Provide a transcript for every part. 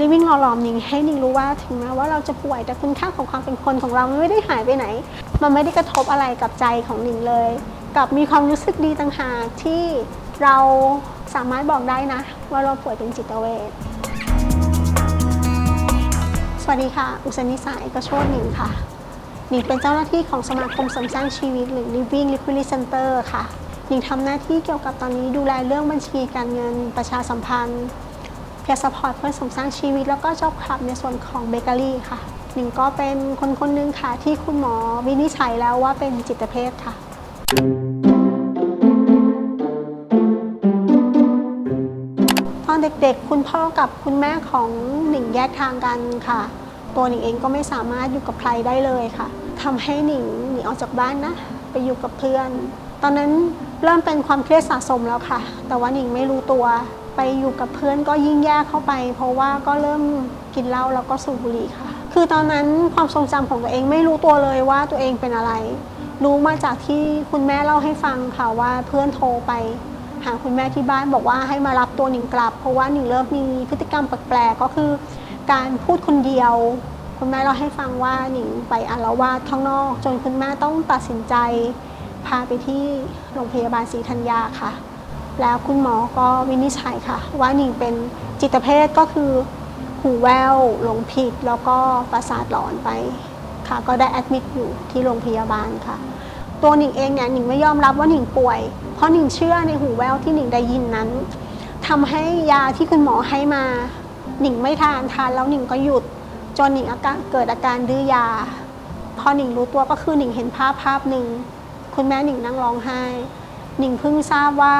ลิวิ่งหล่อหลอมหนิงให้หนิงรู้ว่าถึงแม้ว่าเราจะป่วยแต่คุณค่าของความเป็นคนของเรามันไม่ได้หายไปไหน มันไม่ได้กระทบอะไรกับใจของหนิงเลยกับมีความรู้สึกดีต่างหากที่เราสามารถบอกได้นะ ว่าเราป่วยเป็นจิตเวชสวัสดีค่ะ อุษนิสาเอกโชตหนิงค่ะหนิงเป็นเจ้าหน้าที่ของสมาคมสมสร้างชีวิตหรือ Living Liquidity Center ค่ะหนิงทำหน้าที่เกี่ยวกับตอนนี้ดูแลเรื่องบัญชีการเงินประชาสัมพันธ์ เพียร์สปอร์ตเพื่อสริมสร้างชีวิต แล้วก็จอบคลับในส่วนของเบเกอรี่ค่ะ หนิงก็เป็นคนคนหนึงค่ะ ที่คุณหมอวินิจฉัยแล้วว่าเป็นจิตเภทค่ะ ตอนเด็กๆ คุณพ่อกับคุณแม่ของหนิงแยกทางกันค่ะ ตัวหนิงเองก็ไม่สามารถอยู่กับใครได้เลยค่ะทำให้หนิงหนีออกจากบ้านนะ ไปอยู่กับเพื่อน ตอนนั้นเริ่มเป็นความเครียดสะสมแล้วค่ะ แต่ว่าหนิงไม่รู้ตัว ไปอยู่กับเพื่อนก็ยิ่งแย่เข้าไป เพราะว่าก็เริ่มกินเหล้าแล้วก็สูบบุหรี่ค่ะ คือตอนนั้นความทรงจำของตัวเองไม่รู้ตัวเลยว่าตัวเองเป็นอะไร รู้มาจากที่คุณแม่เล่าให้ฟังค่ะว่าเพื่อนโทรไป หาคุณแม่ที่บ้านบอกว่าให้มารับตัวหนิงกลับ เพราะว่าหนิงเริ่มมีพฤติกรรมแปลกๆก็คือ การพูดคนเดียว คุณแม่เล่าให้ฟังว่าหนิงไปอาละวาดข้างนอก จนคุณแม่ต้องตัดสินใจ พาไปที่โรงพยาบาลศรีธัญญาค่ะ แล้วคุณหมอก็วินิจฉัยค่ะ ว่าหนิงเป็นจิตเภทก็คือหูแววหลงผิดแล้วก็ประสาทหลอนไปค่ะ ก็ได้แอดมิดอยู่ที่โรงพยาบาลค่ะ ตัวหนิงเองเนี่ยหนิงไม่ยอมรับว่าหนิงป่วย เพราะหนิงเชื่อในหูแววที่หนิงได้ยินนั้นทำให้ยาที่คุณหมอให้มา หนิงไม่ทานทานแล้วหนิงก็หยุด จนหนิงอาการเกิดอาการดื้อยา พอหนิงรู้ตัวก็คือหนิงเห็นภาพภาพหนึ่งคุณแม่หนิงนั่งร้องไห้ หนิงเพิ่งทราบว่า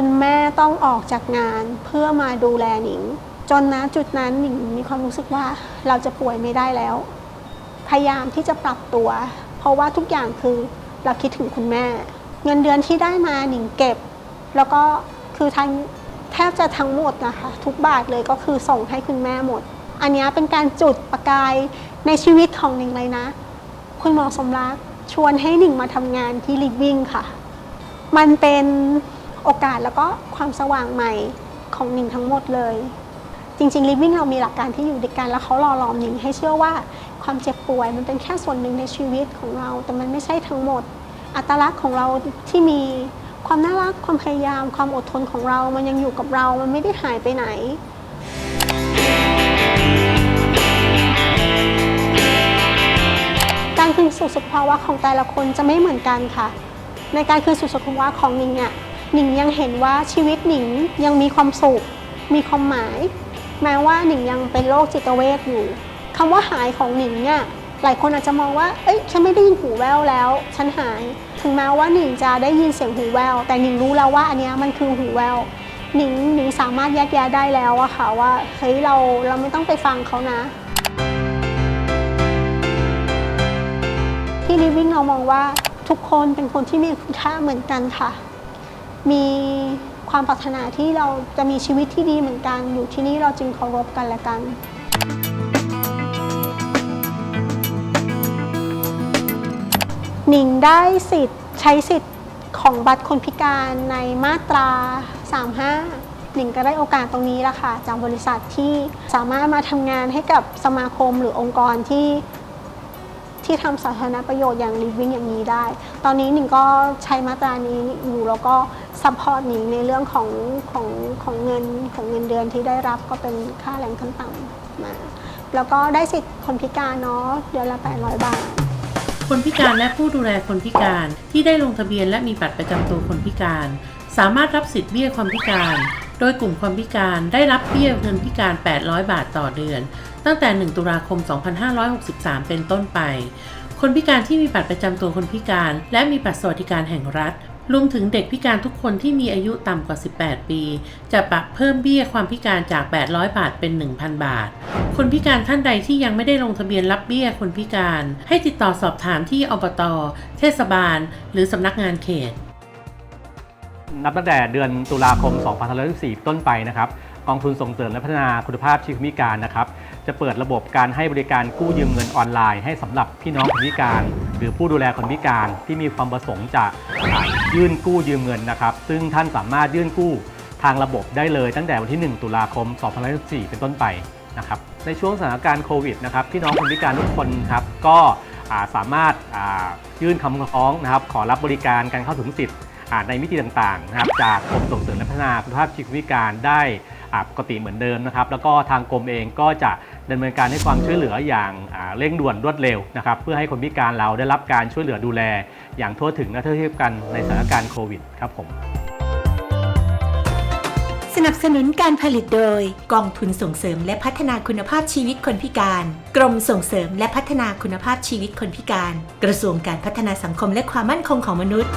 คุณแม่ต้องออกจากงานเพื่อมาดูแลหนิง จนนะจุดนั้นหนิงมีความรู้สึกว่าเราจะป่วยไม่ได้แล้ว พยายามที่จะปรับตัว เพราะว่าทุกอย่างคือเราคิดถึงคุณแม่ เงินเดือนที่ได้มาหนิงเก็บ แล้วก็คือทั้งแทบจะทั้งหมดนะคะ ทุกบาทเลยก็คือส่งให้คุณแม่หมด อันนี้เป็นการจุดประกายในชีวิตของหนิงเลยนะ คุณหมอสมรักชวนให้หนิงมาทำงานที่ลิฟวิ่งค่ะ มันเป็น โอกาสแล้วก็ความสว่างใหม่ของหนิงทั้งหมดเลย จริงๆ living เรามีหลักการที่อยู่ด้วยกันแล้วเขาหล่อหลอมหนิงให้เชื่อว่าความเจ็บป่วยมันเป็นแค่ส่วนหนึ่งในชีวิตของเรา แต่มันไม่ใช่ทั้งหมด อัตลักษณ์ของเราที่มีความน่ารักความพยายาม ความอดทนของเรา มันยังอยู่กับเรา มันไม่ได้หายไปไหนการคืนสู่สุขภาวะของแต่ละคนจะไม่เหมือนกันค่ะ ในการคืนสู่สุขภาวะของหนิงอะ หนิงยังเห็นว่าชีวิตหนิงยังมีความสุข มีความหมาย แม้ว่าหนิงยังเป็นโรคจิตเวทอยู่คำว่าหายของหนิงเนี่ยหลายคนอาจจะมองว่า เอ้ย ฉันไม่ได้ยินหูแววแล้ว ฉันหาย ถึงแม้ว่าหนิงจะได้ยินเสียงหูแวว แต่หนิงรู้แล้วว่าอันนี้มันคือหูแวว หนิงหนิงสามารถแยกแยะได้แล้วอะค่ะว่า เฮ้ย เรา เราไม่ต้องไปฟังเขานะ ที่ Living เรามองว่าทุกคนเป็นคนที่มีคุณค่าเหมือนกันค่ะ มีความปรารถนาที่เราจะมีชีวิตที่ดีเหมือนกัน อยู่ที่นี่เราจึงเคารพกันและกันหนิงได้สิทธิ์ใช้สิทธิ์ของบัตรคนพิการในมาตรา 35 หนิงก็ได้โอกาสตรงนี้ละค่ะจากบริษัทที่สามารถมาทำงานให้กับสมาคมหรือองค์กรที่ที่ทำสาธารณประโยชน์อย่าง Living อย่างนี้ได้ ตอนนี้หนิงก็ใช้มาตรานี้อยู่แล้วก็ ซัพพอร์ตหนิงในเรื่องของของของเงินของเงินเดือนที่ได้รับก็เป็นค่าแรงขั้นต่ำมา แล้วก็ได้สิทธิ์คนพิการเนาะเดือนละ 800 บาท คนพิการและผู้ดูแลคนพิการที่ได้ลงทะเบียนและมีบัตรประจำตัวคนพิการ สามารถรับสิทธิเบี้ยความพิการ โดยกลุ่มคนพิการได้รับเบี้ยเงินพิการ 800 บาทต่อเดือน ตั้งแต่ 1 ตุลาคม 2563 เป็นต้นไป คนพิการที่มีบัตรประจำตัวคนพิการ และมีบัตรสวัสดิการแห่งรัฐ รวมถึงเด็กพิการทุกคนที่มีอายุต่ำกว่า 18 ปี จะปรับเพิ่มเบี้ยความพิการจาก 800 บาทเป็น 1,000 บาท คนพิการท่านใดที่ยังไม่ได้ลงทะเบียนรับเบี้ยคนพิการ ให้ติดต่อสอบถามที่อบต เทศบาล หรือสำนักงานเขต นับตั้งแต่เดือนตุลาคม 2564ต้นไปนะครับ กองทุนส่งเสริมและพัฒนาคุณภาพชีวิตพิการนะครับ จะเปิดระบบการให้บริการกู้ยืมเงินออนไลน์ให้สำหรับพี่น้องคนพิการ หรือผู้ดูแลคนพิการที่มีความประสงค์จะยื่นกู้ยืมเงินนะครับ ซึ่งท่านสามารถยื่นกู้ทางระบบได้เลยตั้งแต่วันที่ 1 ตุลาคม 2564 เป็นต้นไปนะครับในช่วงสถานการณ์โควิดนะครับพี่น้องคนพิการทุกคนครับก็าสามารถายื่นคำร้องนะครับ ขอรับบริการการเข้าถึงสิทธิ์ในมิติต่างๆนะครับจากกรมส่งเสริมและพัฒนาคุณภาพชีวิตคนพิการได้ ปกติเหมือนเดิมนะครับแล้วก็ทางกรมเองก็จะดำเนินการให้ความช่วยเหลืออย่างาเร่งด่วนรวดเร็วนะครับเพื่อให้คนพิการเราได้รับการช่วยเหลือดูแล อย่างทั่วถึงและเท่าเทียมกันในสถานการณ์โควิดครับผมสนับสนุนการผลิตโดยกองทุนส่งเสริมและพัฒนาคุณภาพชีวิตคนพิการ กรมส่งเสริมและพัฒนาคุณภาพชีวิตคนพิการ กระทรวงการพัฒนาสังคมและความมั่นคงของมนุษย์